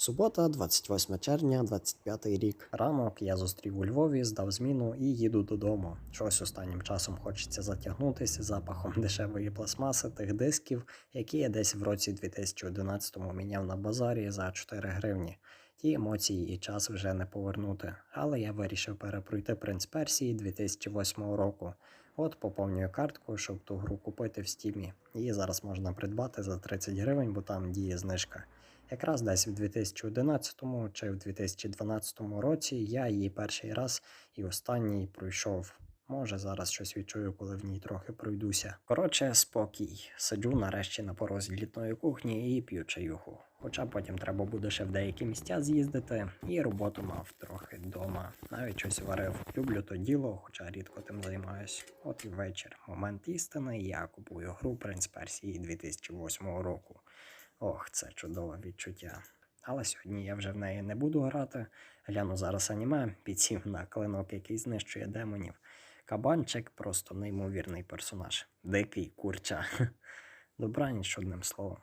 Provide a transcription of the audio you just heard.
Субота, 28 червня, 25 рік. Ранок я зустрів у Львові, здав зміну і їду додому. Щось останнім часом хочеться затягнутися запахом дешевої пластмаси тих дисків, які я десь в році 2011 міняв на базарі за 4 гривні. Ті емоції і час вже не повернути, але я вирішив перепройти принц Персії 2008 року. От поповнюю картку, щоб ту гру купити в стімі. Її зараз можна придбати за 30 гривень, бо там діє знижка. Якраз десь в 2011 чи в 2012 році я її перший раз і останній пройшов. Може, зараз щось відчую, коли в ній трохи пройдуся. Коротше, спокій. Сиджу нарешті на порозі літної кухні і п'ю чаюху. Хоча потім треба буде ще в деякі місця з'їздити, і роботу мав трохи вдома. Навіть щось варив. Люблю то діло, хоча рідко тим займаюсь. От і вечір. Момент істини. Я купую гру Принц Персії 2008 року. Ох, це чудове відчуття. Але сьогодні я вже в неї не буду грати. Гляну зараз аніме, підсів на клинок, який знищує демонів. Кабанчик просто неймовірний персонаж. Дикий курча. Добраніч одним словом.